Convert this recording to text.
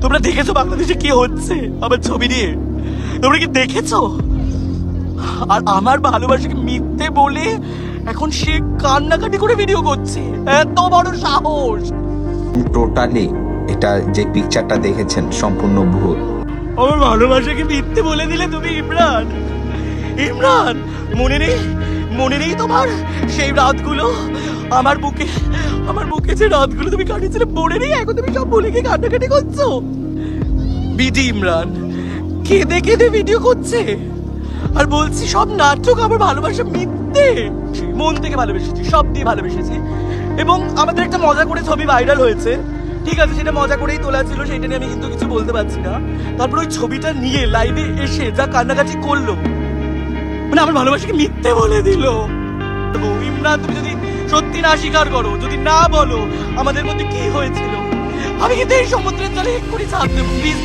তোমরা দেখেছ বাংলাদেশে কি হচ্ছে আমার ছবি নিয়ে? তোমরা কি দেখেছ? আর আমার ভালোবাসাকে মিথ্যে বলে এখন সে কান্নাকাটি করে ভিডিও করছে। এত বড় সাহস! টোটালি এটা যে পিকচারটা দেখেছেন সম্পূর্ণ ভুল। আমার ভালোবাসাকে মিথ্যে বলে দিলে তুমি ইমরান। ইমরান মনে নেই মনে নেই তোমার সেই রাতগুলো আমার বুকে আমার মুখে যে রাতগুলো তুমি কাটিয়েছিলে, মনে নেই এখন তুমি সব বলে গিয়ে কান্নাকাটি করছ। বিডি ইমরান, কেঁদে কেঁদে ভিডিও করছে। আর বলছি, সব নাটক আমার ভালোবাসা মিথ্যে। মন থেকে ভালোবেসেছি, সব দিয়ে ভালোবেসেছি। এবং আমাদের একটা মজা করে ছবি ভাইরাল হয়েছে। ঠিক আছে, সেটা মজা করেই তোলা ছিল, সেটা নিয়ে আমি কিন্তু কিছু বলতে পারছি না। তারপর ওই ছবিটা নিয়ে লাইভে এসে যা কান্নাকাটি করল মানে আমার ভালোবাসাকে মিথ্যে বলে দিল। ইমরান, তুমি যদি সত্যি না স্বীকার করো, যদি না বলো, আমাদের মধ্যে কি হয়েছিল? আমি কিন্তু এই সমুদ্রের জলে এক্ষুনি ছাড় দেবো, প্লিজ।